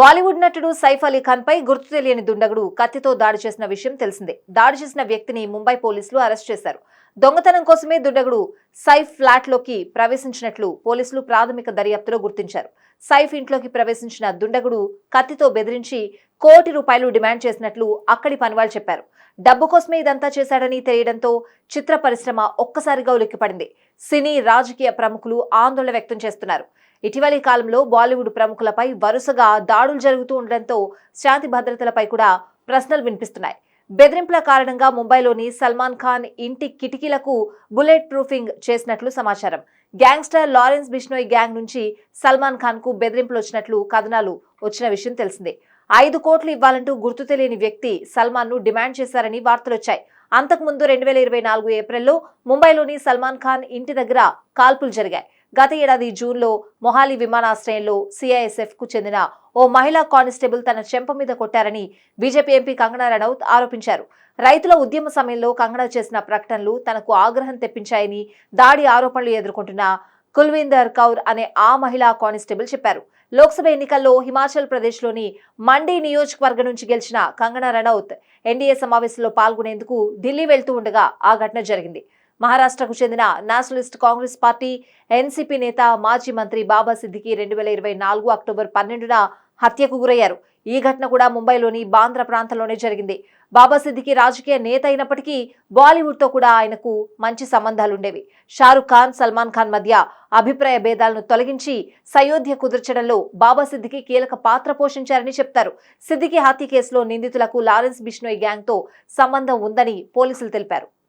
బాలీవుడ్ నటుడు సైఫ్ అలీ ఖాన్ పై గుర్తు తెలియని దుండగుడు కత్తితో దాడి చేసిన విషయం తెలిసిందే. దాడి చేసిన వ్యక్తిని ముంబై పోలీసులు అరెస్ట్ చేశారు. దొంగతనం కోసమే దుండగుడు సైఫ్ ఫ్లాట్లోకి ప్రవేశించినట్లు పోలీసులు ప్రాథమిక దర్యాప్తులో గుర్తించారు. సైఫ్ ఇంట్లోకి ప్రవేశించిన దుండగుడు కత్తితో బెదిరించి కోటి రూపాయలు డిమాండ్ చేసినట్లు అక్కడి పనివాళ్ళు చెప్పారు. డబ్బు కోసమే ఇదంతా చేశాడని తెలియడంతో చిత్ర పరిశ్రమ ఒక్కసారిగా ఉలిక్కిపడింది. సినీ రాజకీయ ప్రముఖులు ఆందోళన వ్యక్తం చేస్తున్నారు. ఇటీవలి కాలంలో బాలీవుడ్ ప్రముఖులపై వరుసగా దాడులు జరుగుతూ ఉండడంతో శాంతి భద్రతలపై కూడా ప్రశ్నలు వినిపిస్తున్నాయి. బెదిరింపుల కారణంగా ముంబైలోని సల్మాన్ ఖాన్ ఇంటి కిటికీలకు బుల్లెట్ ప్రూఫింగ్ చేసినట్లు సమాచారం. గ్యాంగ్స్టర్ లారెన్స్ బిష్నోయ్ గ్యాంగ్ నుంచి సల్మాన్ ఖాన్కు బెదిరింపులు వచ్చినట్లు కథనాలు వచ్చిన విషయం తెలిసిందే. ఐదు కోట్లు ఇవ్వాలంటూ గుర్తు తెలియని వ్యక్తి సల్మాన్ను డిమాండ్ చేశారని వార్తలొచ్చాయి అంతకుముందు రెండు వేల ఇరవై నాలుగు ఏప్రిల్లో ముంబైలోని సల్మాన్ ఖాన్ ఇంటి దగ్గర కాల్పులు జరిగాయి. గత ఏడాది జూన్లో మొహాలి విమానాశ్రయంలో సిఐఎస్ఎఫ్కు చెందిన ఓ మహిళా కానిస్టేబుల్ తన చెంప మీద కొట్టారని బీజేపీ ఎంపీ కంగనా రనౌత్ ఆరోపించారు. రైతుల ఉద్యమ సమయంలో కంగనా చేసిన ప్రకటనలు తనకు ఆగ్రహం తెప్పించాయని దాడి ఆరోపణలు ఎదుర్కొంటున్న కుల్వీందర్ కౌర్ అనే ఆ మహిళా కానిస్టేబుల్ చెప్పారు. లోక్సభ ఎన్నికల్లో హిమాచల్ ప్రదేశ్లోని మండీ నియోజకవర్గం నుంచి గెలిచిన కంగనా రనౌత్ ఎన్డీఏ సమావేశంలో పాల్గొనేందుకు ఢిల్లీ వెళ్తూ ఉండగా ఆ ఘటన జరిగింది. మహారాష్ట్రకు చెందిన నేషనలిస్ట్ కాంగ్రెస్ పార్టీ ఎన్సీపీ నేత మాజీ మంత్రి బాబా సిద్దికి రెండు వేల ఇరవై నాలుగు అక్టోబర్ పన్నెండున హత్యకు గురయ్యారు. ఈ ఘటన కూడా ముంబైలోని బాంద్రా ప్రాంతంలోనే జరిగింది. బాబా సిద్దికి రాజకీయ నేత అయినప్పటికీ బాలీవుడ్తో కూడా ఆయనకు మంచి సంబంధాలుండేవి. షారుఖ్ ఖాన్ సల్మాన్ ఖాన్ మధ్య అభిప్రాయ భేదాలను తొలగించి సయోధ్య కుదర్చడంలో బాబా సిద్దికి కీలక పాత్ర పోషించారని చెప్తారు. సిద్దికి హత్య కేసులో నిందితులకు లారెన్స్ బిష్నోయ్ గ్యాంగ్తో సంబంధం ఉందని పోలీసులు తెలిపారు.